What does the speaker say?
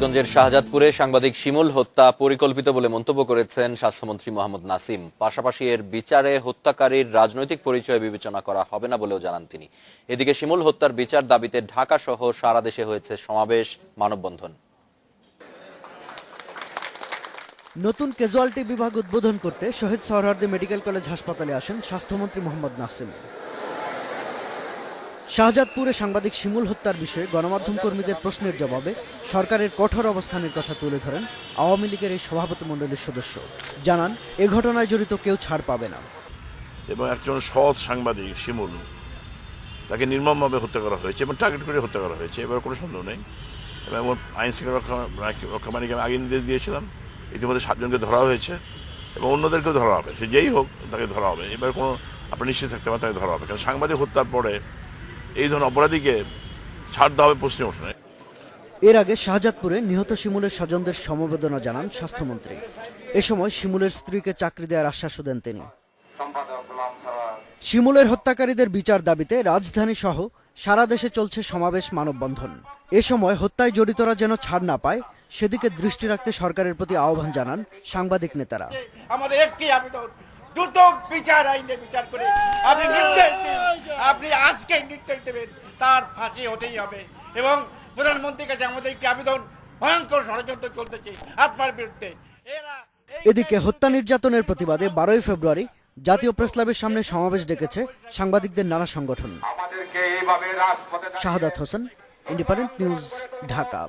গঞ্জের শাহজাদপুরে সাংবাদিক শিমুল হত্যা পরিকল্পিত বলে মন্তব্য করেছেন স্বাস্থ্যমন্ত্রী মোহাম্মদ নাসিম। পাশাপাশি এর বিচারে হত্যাকারীর রাজনৈতিক পরিচয় বিবেচনা করা হবে না বলেও জানান তিনি। এদিকে শিমুল হত্যার বিচার দাবিতে ঢাকা সহ সারা দেশে হয়েছে সমাবেশ, মানববন্ধন। নতুন ক্যাজুয়ালিটি বিভাগ উদ্বোধন করতে শহীদ সহরার্দি মেডিকেল কলেজ হাসপাতালে আসেন স্বাস্থ্যমন্ত্রী মোহাম্মদ নাসিম। শাহজাদপুরে সাংবাদিক শিমুল হত্যার বিষয়ে গণমাধ্যম কর্মীদের প্রশ্নের জবাবে সরকারের কঠোর অবস্থানের কথা তুলে ধরেন আওয়ামী লীগের এই সভাপতি মণ্ডলীর সদস্য। জানান, এ ঘটনায় জড়িত কেউ ছাড় পাবে না। এবং একজন সৎ সাংবাদিক শিমুল, তাকে নির্মমভাবে হত্যা করা হয়েছে এবং টার্গেট করে হত্যা করা হয়েছে, এবার কোনো সন্দেহ নেই। এবং আইন শৃঙ্খলা রক্ষা রক্ষামানিকে আমি আগে নির্দেশ দিয়েছিলাম, ইতিমধ্যে সাতজনকে ধরা হয়েছে এবং অন্যদেরকেও ধরা হবে। সে যেই হোক, তাকে ধরা হবে। এবার কোনো, আপনি নিশ্চিত থাকতে পারেন, তাকে ধরা হবে। কারণ সাংবাদিক হত্যার পরে এই ধরনের অপরাধীকে ছাড় দেওয়া হবে প্রশ্নে ওঠে এর আগে শাহজাদপুরে নিহত শিমুলের স্বজনদের সমবেদনা জানান স্বাস্থ্যমন্ত্রী। এ সময় শিমুলের স্ত্রীকে চাকরি দেওয়ার আশ্বাসও দেন তিনি। শিমুলের হত্যাকারীদের বিচার দাবিতে রাজধানী সহ সারা দেশে চলছে সমাবেশ মানববন্ধন। এ সময় হত্যায় জড়িতরা যেন ছাড় না পায় সেদিকে দৃষ্টি রাখতে সরকারের প্রতি আহ্বান জানান সাংবাদিক নেতারা। আমাদের একটি আবেদন দ্রুত বিচার আইনে বিচার করে আপনি নির্দেশ দিন। আপনি আজকে নির্দেশ দেবেন তার ফাঁসি হতেই হবে। এবং প্রধানমন্ত্রীর কাছে আমাদের একটি আবেদন ভয়ঙ্কর ষড়যন্ত্র চলতেছে আপনার বিরুদ্ধে। এরা এদিকে হত্যা নির্যাতনের প্রতিবাদে বারোই ফেব্রুয়ারি জাতীয় প্রেসক্লাবের সামনে সমাবেশ ডেকেছে সাংবাদিকদের নানা সংগঠন। আমাদেরকে এইভাবে রাজপথে শাহাদাত হোসেন ইন্ডিপেন্ডেন্ট নিউজ ঢাকা।